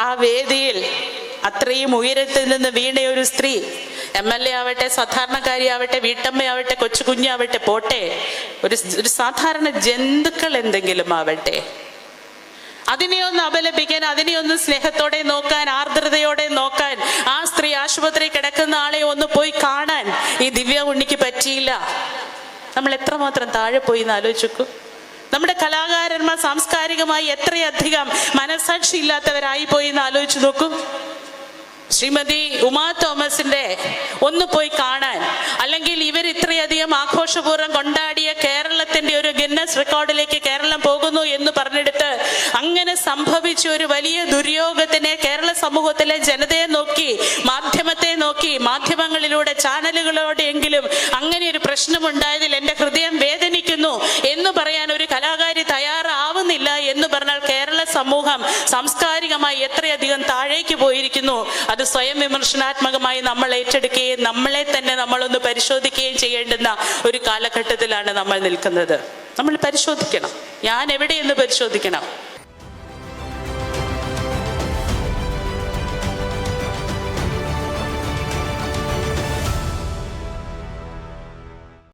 ആ വേദിയിൽ അത്രയും ഉയരത്തിൽ നിന്ന് വീണ ഒരു സ്ത്രീ എം എൽ എ ആവട്ടെ സാധാരണക്കാരിയാവട്ടെ വീട്ടമ്മയാവട്ടെ കൊച്ചു കുഞ്ഞാവട്ടെ പോട്ടെ. ഒരു ഒരു സാധാരണ ജന്തുക്കൾ എന്തെങ്കിലും ആവട്ടെ. അതിനെ ഒന്ന് അപലപിക്കാൻ അതിനെ ഒന്ന് സ്നേഹത്തോടെ നോക്കാൻ ആർദ്രതയോടെ നോക്കാൻ ആ സ്ത്രീ ആശുപത്രി കിടക്കുന്ന ആളെ ഒന്ന് പോയി കാണാൻ ഈ ദിവ്യ ഉണ്ണിക്ക് പറ്റിയില്ല. നമ്മൾ എത്രമാത്രം താഴെ പോയി എന്ന് ആലോചിക്കൂ കലാകാരന്മാർ സാംസ്കാരികമായി എത്രയധികം മനസാക്ഷി ഇല്ലാത്തവരായി പോയി എന്ന് ആലോചിച്ച് നോക്കൂ. ശ്രീമതി ഉമാ തോമസിന്റെ ഒന്ന് പോയി കാണാൻ അല്ലെങ്കിൽ ഇവർ ഇത്രയധികം ആഘോഷപൂർവം കൊണ്ടാടിയ കേരളത്തിന്റെ ഒരു ഗിന്നസ് റെക്കോർഡിലേക്ക് കേരളം പോകുന്നു എന്ന് പറഞ്ഞെടുത്ത് അങ്ങനെ സംഭവിച്ച ഒരു വലിയ ദുര്യോഗത്തിനെ കേരള സമൂഹത്തിലെ ജനതയെ നോക്കി മാധ്യമത്തെ നോക്കി മാധ്യമങ്ങളിലൂടെ ചാനലുകളോടെയെങ്കിലും അങ്ങനെ ഒരു പ്രശ്നമുണ്ടായതിൽ എന്റെ എന്ന് പറഞ്ഞാൽ കേരള സമൂഹം സാംസ്കാരികമായി എത്രയധികം താഴേക്ക് പോയിരിക്കുന്നു അത് സ്വയം വിമർശനാത്മകമായി നമ്മൾ ഏറ്റെടുക്കുകയും നമ്മളെ തന്നെ നമ്മളൊന്ന് പരിശോധിക്കുകയും ചെയ്യേണ്ടുന്ന ഒരു കാലഘട്ടത്തിലാണ് നമ്മൾ നിൽക്കുന്നത്. നമ്മൾ പരിശോധിക്കണം. ഞാൻ എവിടെയെന്ന് പരിശോധിക്കണം?